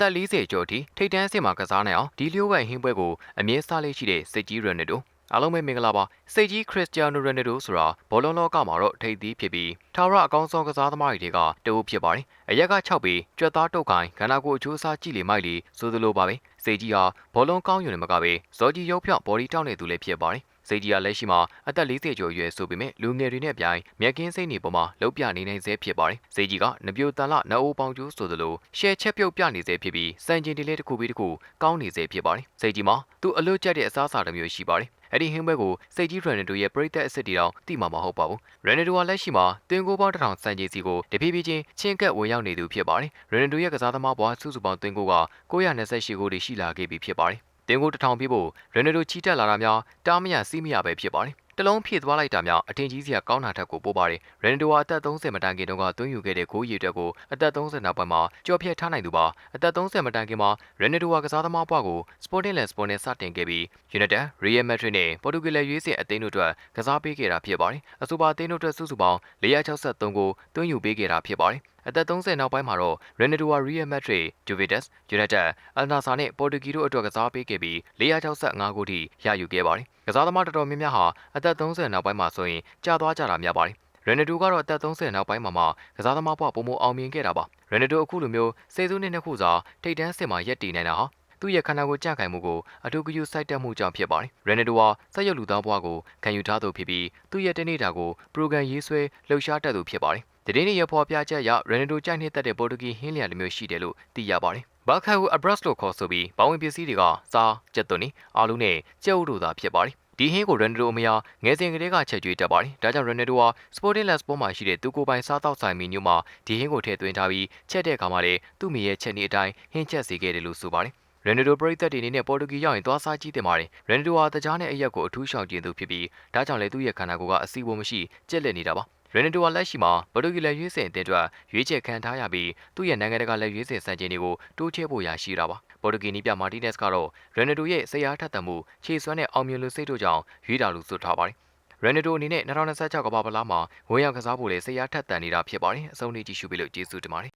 သက်40ကျော်ထိထိတ်တန်းအဆင့်မှာကစားနိုင်အောင်ဒီလျိုးဝိုင်ဟင်းပွဲကိုအမြဲစားလေးရှိတဲ့စိတ်ကြီးရနယ်ဒိုအားလုံးပဲမင်္ဂလာပါစိတ်ကြီးခရစ္စတီယာနိုရနယ်ဒိုဆိုတာဘောလုံးလောကမှာတော့ထိပ်သီးဖြစ်ပြီးထာဝရအကောင်းဆုံးကစားသမားတွေကတအုပ်ဖြစ်ပါတယ်အရက်က6ပေကြွက်သားတုတ်ခိုင်ခန္ဓာကိုယ်အချိုးအစားကြည့်လေမိုက်လေဆိုသလိုပါပဲစိတ်ကြီးဟာဘောလုံးကောင်းယူနေမှာကပဲဇော်ကြီးရုပ်ဖြောက်ဘော်ဒီတောင်းနေသူလည်းဖြစ်ပါတယ် စိတ်ကြီးကလက်ရှိမှာအသက်40ကျော်အရွယ်ဆိုပေမဲ့လူငယ်တွေနဲ့အပြိုင်မြက်ကင်းစိတ်နေပေါ်မှာလှုပ်ပြနေနိုင်စေဖြစ်ပါတယ်။စိတ်ကြီးကနပြိုတန်လနအိုးပေါင်ကျိုးဆိုသလိုရှယ်ချက်ပြုတ်ပြနေစေဖြစ်ပြီးစံကျင်တီလေးတစ်ခုပြီးတစ်ခုကောင်းနေစေဖြစ်ပါတယ်။စိတ်ကြီးမှာသူအလွတ်ကျက်တဲ့အစားအစာတစ်မျိုးရှိပါတယ်။အဲ့ဒီဟင်းဘဲကိုစိတ်ကြီးရန်နယ်ဒိုရဲ့ပရိသတ်အစ်စ်တီတောင်တိမှာမဟုတ်ပါဘူး။ရန်နယ်ဒိုကလက်ရှိမှာတင်ကိုပေါင်းတစ်ထောင်စံကြီးစီကိုတဖြည်းဖြည်းချင်းချင်းကပ်ဝင်ရောက်နေသူဖြစ်ပါတယ်။ရန်နယ်ဒိုရဲ့ကစားသမားဘွားစုစုပေါင်းတင်ကိုက928ဂိုးတွေရှိလာခဲ့ပြီဖြစ်ပါတယ်။ တင်ကိုတစ်ထောင်ပြဖို့ရန်နယ်ဒိုချီတက်လာတာများတားမရစီးမရပဲဖြစ်ပါတယ်တလုံးဖြည့်သွားလိုက်တာများအထင်ကြီးစရာကောင်းတာထက်ကိုပိုပါတယ်။ရန်ဒိုဟာအသက်30မတိုင်ခင်တုန်းကသွင်းယူခဲ့တဲ့ဂိုးရည်အတွက်ကိုအသက်30နောက်ပိုင်းမှာကြော်ဖြတ်ထားနိုင်သူပါ။အသက်30မတိုင်ခင်မှာရန်ဒိုဟာကစားသမားဘွားကို Sporting Lisbon နဲ့စတင်ခဲ့ပြီး United, Real Madrid နဲ့ Portugal ရွေးစင်အသင်းတို့အတွက်ကစားပေးခဲ့တာဖြစ်ပါတယ်။အဆိုပါအသင်းတို့အတွက်စုစုပေါင်း463ဂိုးသွင်းယူပေးခဲ့တာဖြစ်ပါတယ်။ အသက်30နောက်ပိုင်းမှာတော့ Renato Real Madrid, Juventus, United, Al Nassr နဲ့ Portugal တို့အတွက်ကစားပေးခဲ့ပြီး465ဂိုးထိရယူခဲ့ပါတယ်။ကစားသမားတော်တော်များများဟာအသက်30နောက်ပိုင်းမှာဆိုရင်ကြာသွားကြတာများပါတယ်။ရန်နဒိုကတော့အသက်30နောက်ပိုင်းမှာမှကစားသမားဘဝပုံမအောင်မြင်ခဲ့တာပါ။ရန်နဒိုအခုလိုမျိုးစေစုနှစ်နှစ်ခုစာထိပ်တန်းစစ်မှာရက်တည်နိုင်တာဟာသူ့ရဲ့ခန္ဓာကိုယ်ကြန့်ခိုင်မှုကိုအထူးဂရုစိုက်တက်မှုကြောင့်ဖြစ်ပါတယ်။ရန်နဒိုဟာစက်ရုပ်လူသားဘဝကိုခံယူထားသူဖြစ်ပြီးသူ့ရဲ့တနေ့တာကိုပရိုဂရမ်ရေးဆွဲလှုပ်ရှားတတ်သူဖြစ်ပါတယ်။ တည်င်းရဲ့ဖော်ပြချက်အရရန်နဒိုကြိုက်နှစ်သက်တဲ့ပေါ်တူဂီဟင်းလျာလိုမျိုးရှိတယ်လို့သိရပါတယ်။ဘာခါဟူအဘရက်စ်လို့ခေါ်ဆိုပြီးဘောဝင်ပစ္စည်းတွေကစားကြက်သွန်နီအာလူနဲ့ကြက်ဥတို့သာဖြစ်ပါတယ်။ဒီဟင်းကိုရန်နဒိုအမယာငယ်စဉ်ကလေးကချက်ကျွေးတတ်ပါတယ်။ဒါကြောင့်ရန်နဒိုဟာ Sporting Lisbon မှာရှိတဲ့သူကိုယ်ပိုင်စားတောက်ဆိုင်မီညိုမှာဒီဟင်းကိုထည့်သွင်းထားပြီးချက်တဲ့အခါမှာလည်းသူ့မိရဲ့ချက်နည်းအတိုင်းဟင်းချက်စေခဲ့တယ်လို့ဆိုပါတယ်။ရန်နဒိုပရိသတ်တွေအနေနဲ့ပေါ်တူဂီရောက်ရင်သွားစားကြည့်တင်ပါတယ်။ရန်နဒိုဟာတကြားနဲ့အရက်ကိုအထူးရှောင်ကျဉ်သူဖြစ်ပြီးဒါကြောင့်လည်းသူ့ရဲ့ခန္ဓာကိုယ်ကအစီအဝမရှိကြက်လက်နေတာပါ။ ရန်နဒိုဟာလက်ရှိမှာပေါ်တူဂီလက်ရွေးစင်အသင်းအတွက်ရွေးချယ်ခံထားရပြီးသူ့ရဲ့နိုင်ငံတကာလက်ရွေးစင်စံချိန်တွေကိုတိုးချဲ့ဖို့ရရှိတာပါပေါ်တူဂီနီးပြမာတီနက်စ်ကတော့ရန်နဒိုရဲ့ဆရာထက်သမှုခြေစွမ်းတဲ့အောင်မြင်လူစိတ်တို့ကြောင့်ရွေးတာလို့ဆိုထားပါတယ်ရန်နဒိုအနေနဲ့2026ကမ္ဘာပလားမှာဝင်ရောက်ကစားဖို့လေဆရာထက်တန်နေတာဖြစ်ပါတယ်အဆုံးထိကြည့်ရှုပေးလို့ကျေးဇူးတင်ပါတယ်